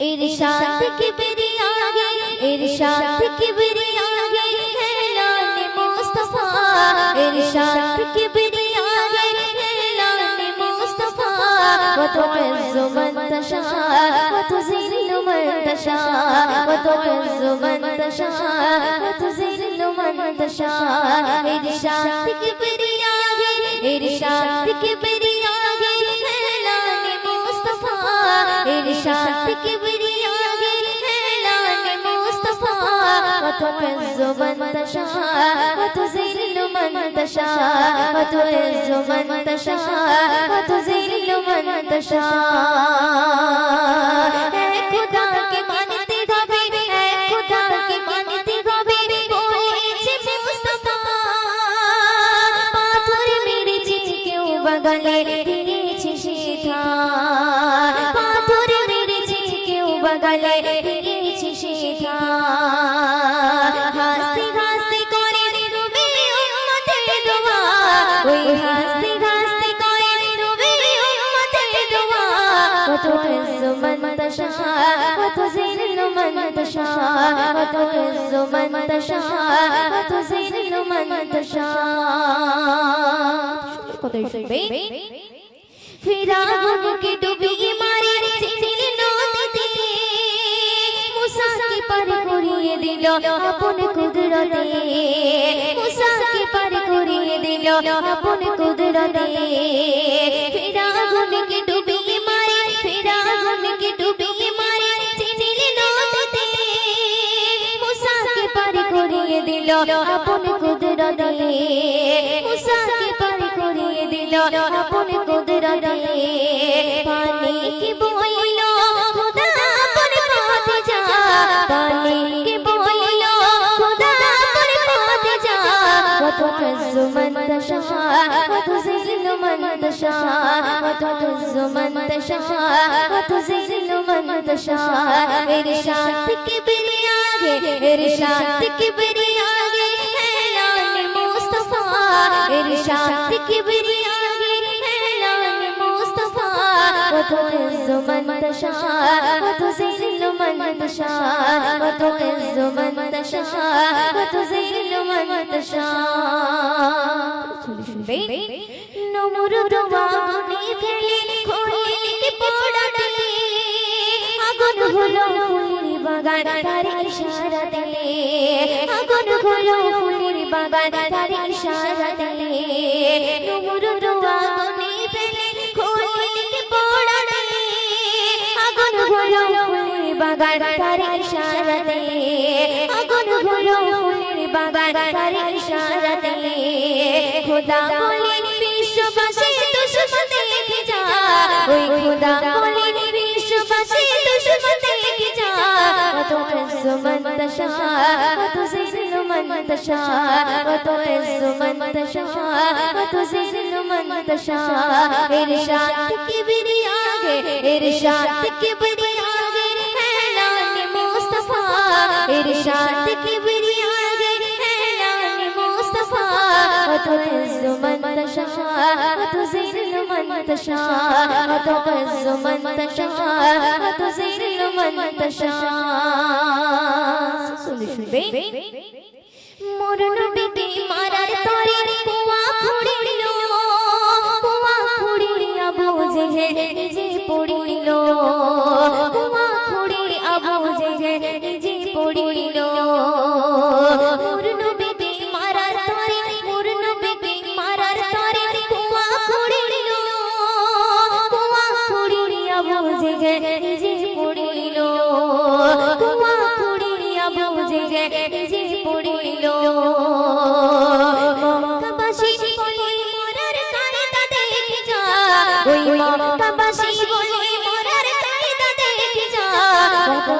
इरशाद किबरिया गे इरशाद किबरिया गे ऐलान मुस्तफा इरशाद किबरिया गे ऐलान मुस्तफा وتعز من تشاء وتذل من تشاء وتعز من تشاء وتذل من تشاء ارشاد كبريا ارشاد كبريا وتعز من تشاء وتذل من تشاء وتعز من تشاء وتذل من تشاء خدا کے مانتے ہوئے خدا کے مانتے ہوئے বলেছে মুস্তাফা পাথর মেরেছে কেউ বগলে ওই হাসতে হাসতে করে রবে উম্মতের দোয়া। কত ইজ্জ মান তশা কত জিল্ল মান তশা কত ইজ্জ মান তশা কত জিল্ল মান তশা কত শুনবে ফিরাউনকে ডুবিয়ে মারে পার করিয়ে দিল, আপন কুদরতে। মুসাকে পার করিয়ে দিল, আপন কুদরতে। ফিরাউনকে ডুবিয়ে মারে ফিরাউনকে ডুবিয়ে মারে চিনিল নদীতে। মুসাকে পার করিয়ে দিল, আপন কুদরতে। মুসাকে করিয়ে দিল, আপন কুদরতে। পানি কি বলিল وتعز من تشاء وتذل من تشاء ارشاد کبریا ہے ارشاد کبریا ہے اعلان مصطفی ارشاد کبریا ہے اعلان مصطفی وتعز من تشاء وتذل من تشاء وتعز من تشاء وتذل من تشاء নমরুদ আগুনে ফেলে খলিলকে পোড়াতে। আগুন হলো ফুলের বাগান তার ইশারাতে আগুন হলো ফুলের বাগান তার ইশারাতে নমরুদ আগুনে ফেলে খলিলকে পোড়াতে। আগুন হলো ফুলের বাগান তার ইশারাতে আগুন হলো ফুলের বাগান তার ইশারাতে খোদা ওই খোদা বলে বিশ্ববাসী দুশ্মন থেকে যা। কত সুমন দশা কত সুমন দশা কত সুমন দশা কত সুমন দশা ইরশাদ কি বিরিয়া গে ইরশাদ কি বিরিয়া গে হ্যাঁ মুস্তাফা। ইরশাদ কি বিরিয়া गे मुस्तफा तो सुमन दशा तो सिलो تشاء وتعز من تشاء وتذل من تشاء শুনবে মোর নবীকে মারার তরে কুয়া খুঁড়িল কুয়া খুঁড়ি আবু জেহেল নিজে পড়িল যে পড়িল। মক্কাবাসী বলে, মরার কায়দা দেখে যা। ওই মক্কাবাসী বলে, মরার কায়দা দেখে যা। কত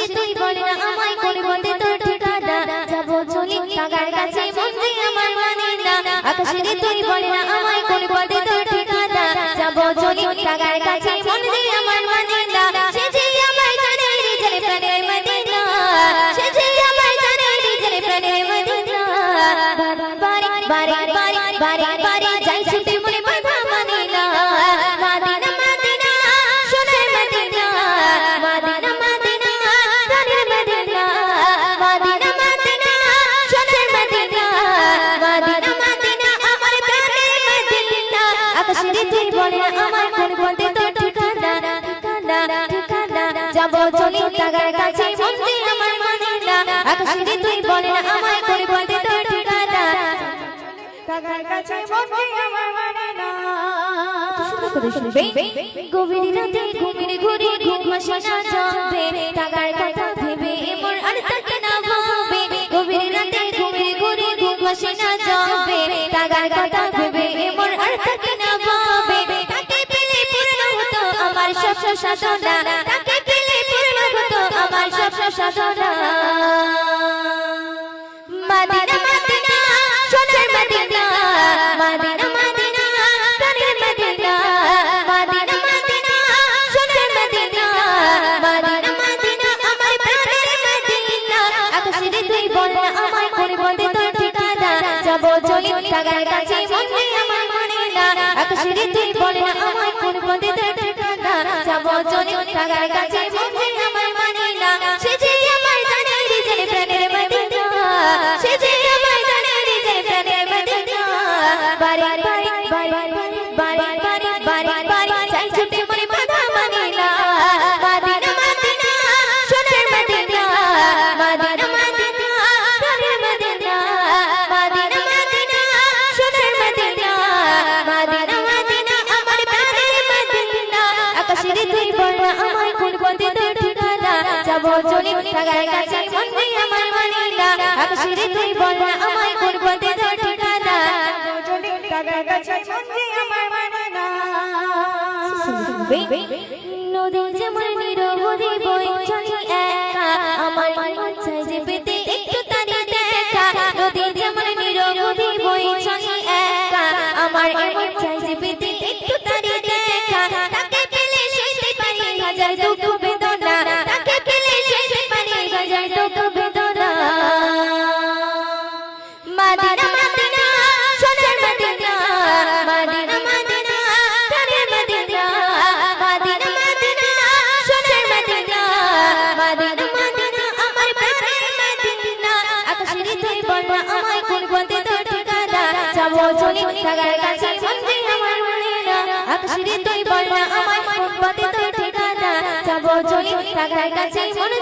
আকাশের তুই বলে না, আমায় করে পথে তোর ঠিকানা। যাব চলি তাগার কাছে মন যে আমার মানে না আকাশে তুই বলে না, আমায় করে পথে তোর ঠিকানা। যাব চলি তাগার কাছে যাব চলে তাগার কাছে মন্দির আমার মদিনা আকাশের তুই বলে আমার কোন পথে তোর ঠিকানা। টাকার কাছে মনে আমার মানে না গভীর রাতে ঘুরি ঘুম না যাবে কথা ভেবে মোর আর তাকে না ভাবে। গভীর রাতে ঘুরি ঘুম না যাবে কথা ভেবে মোর আর তাকে না ভাবে। তাকে পেলে পূর্ণ হতো আমার স্বপ্ন সাধনা। তাকে আমার স্বপ্ন সাধনা মাদিনা মাদিনা, সোনার মাদিনা। মাদিনা মাদিনা, প্রাণের মাদিনা। মাদিনা মাদিনা, সোনার মাদিনা। মাদিনা মাদিনা, আমার প্রাণের মাদিনা। আকাশের তুই বল না আমায় কোন পথে তোর ঠিকানা। যাব চলি টাকার কাছে মনে আমার মনে না। আকাশের তুই বল না আমায় কোন পথে তোর ঠিকানা। যাব চলি টাকার কাছে চলে টাকার কাছে মনে আমার মানে না আকাশের তুই বল না আমায় কোন পথে তোর ঠিকানা চলে টাকার কাছে মনে আমার মানে নদী যেমন নিরবধি বই চলে একা। আমার মন চাই যে পেতে একটু তারি দেখা। নদী যেমন নিরবধি বই চলে একা। আমার মন চাই যে পেতে একটু তারি দেখা। তাকে পেলে সইতে পারি হাজার দুঃখ। আকাশের তুই না, আমায় কোন পথে তোর ঠিকানা? যাব চলি টাকার কাছে মন্দির আমার মনে না আকাশের তুই বল না, আমায় কোন পথে তোর ঠিকানা? যাব চলি টাকার কাছে মনে